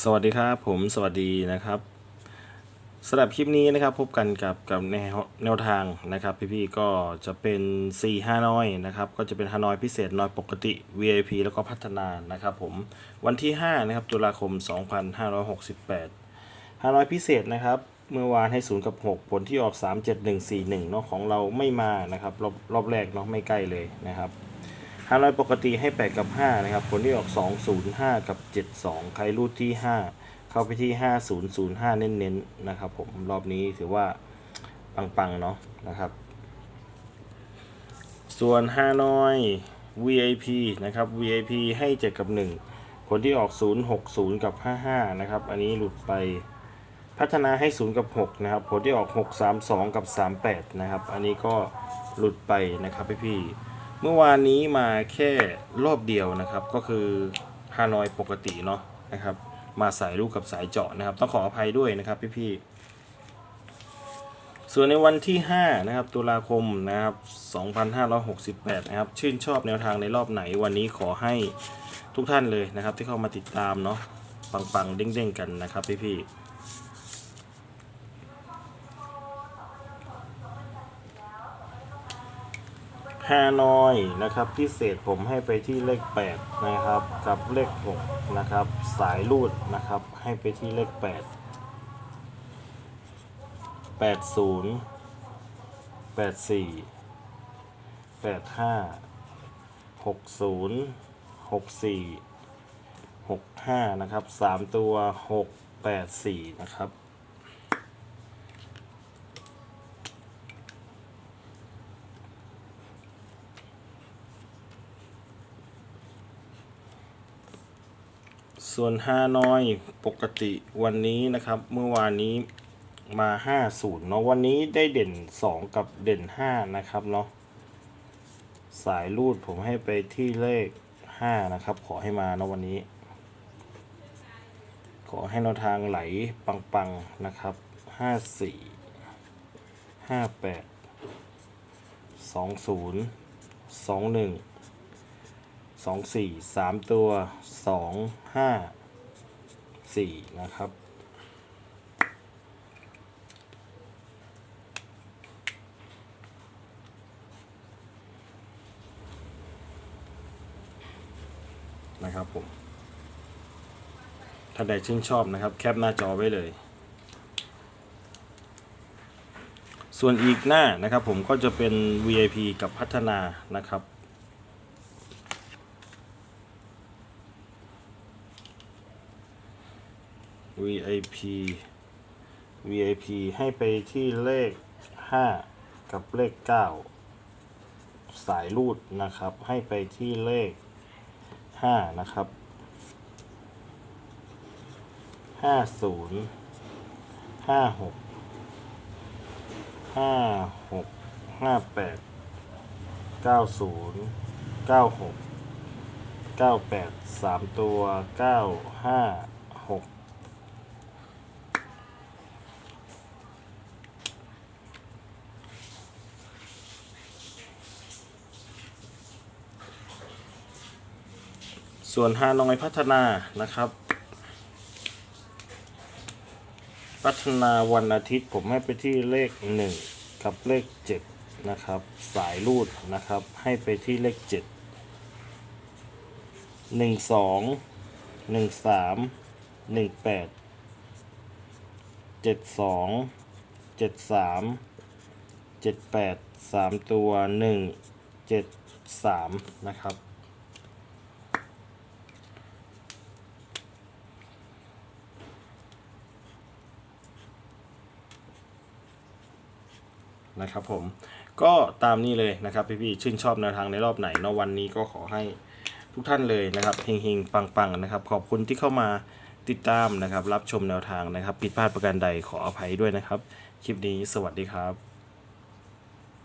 สวัสดีครับผมสวัสดีนะครับสำหรับคลิปนี้นะครับพบกันกับกับแนวแนวทางนะครับพี่ๆก็จะเป็น4 5น้อยนะครับก็จะเป็นฮานอยพิเศษน้อยปกติ VIP แล้วก็พัฒนานะครับผมวันที่5นะครับตุลาคม 2568ฮานอยพิเศษนะครับเมื่อวานให้0กับ 6 ผลที่ออก 37141เนาะของเราไม่มานะครับรอบรอบแรกเนาะไม่ใกล้เลยนะครับานอยปกติให้ 8 กับ 5 นะครับ ผลที่ออก 2 0 5 กับ 72 ใครรูดที่ 5 เข้าไปที่ 5005 เน้นๆนะครับผมรอบนี้ถือว่าปังๆ เนาะนะครับ ส่วนฮานอย VIP นะครับ VIP ให้ 7 กับ 1 ผลที่ออก 060 กับ 55 นะครับ อันนี้หลุดไปพัฒนาให้ 0 กับ 6 นะครับ ผลที่ออก 632 กับ 38 นะครับ อันนี้ก็หลุดไปนะครับพี่ๆ เมื่อวานนี้มาแค่รอบเดียวนะครับ ก็คือฮานอยปกติเนาะนะครับ มาสายลูกกับสายเจาะนะครับ ต้องขออภัยด้วยนะครับพี่ๆส่วนในวันที่ 5 นะครับ ตุลาคมนะครับ 2568 นะครับ ชื่นชอบแนวทางในรอบไหนวันนี้ขอให้ทุกท่านเลยนะครับ ที่เข้ามาติดตามเนาะปังๆเด้งๆกันนะครับพี่ๆ ฮานอยนะครับพิเศษผมให้ไปที่เลข 8 นะครับ กับเลข 6 นะครับ สายรูดนะครับ ให้ไปที่เลข 8 80 84 85 60 64 65 นะครับ 3 ตัว 6 8 4 นะครับ ส่วนฮานอยปกติวันนี้นะครับ เมื่อวานนี้มา 50 เนาะวันนี้ได้เด่น 2 กับเด่น 5 นะครับเนาะสายรูดผมให้ไปที่เลข 5 นะครับ ขอให้มาเนาะวันนี้ ขอให้แนวทางไหลปังๆ นะครับ 54 58 20 21 สองสี่สามตัวสองห้าสี่นะครับ นะครับผมถ้าใดชื่นชอบนะครับ แคปหน้าจอไว้เลย ส่วนอีกหน้านะครับผมก็จะเป็น VIP กับพัฒนานะครับ VIP VIP ให้ไปที่เลข 5 กับเลข 9 สายรูดนะครับ ให้ไปที่เลข 5 นะครับ 50 56 56 58 90 96 98 3 ตัว 95 6 ส่วนฮานอยพัฒนานะครับ พัฒนาวันอาทิตย์ผมให้ไปที่เลข 1 กับเลข 7 นะครับ สายรูดนะครับ ให้ไปที่เลข 7 1 2 1 3 1 8 7 2 7 3 7 8 3 ตัว 1 7 3 นะครับ นะครับผมก็ตามนี้เลยนะครับพี่ๆชื่นชอบแนวทางในรอบไหนเนาะวันนี้ก็ขอให้ทุกท่านเลยนะครับเฮงๆปังๆนะครับ ขอบคุณที่เข้ามาติดตามนะครับ รับชมแนวทางนะครับ ผิดพลาดประการใดขออภัยด้วยนะครับ คลิปนี้สวัสดีครับ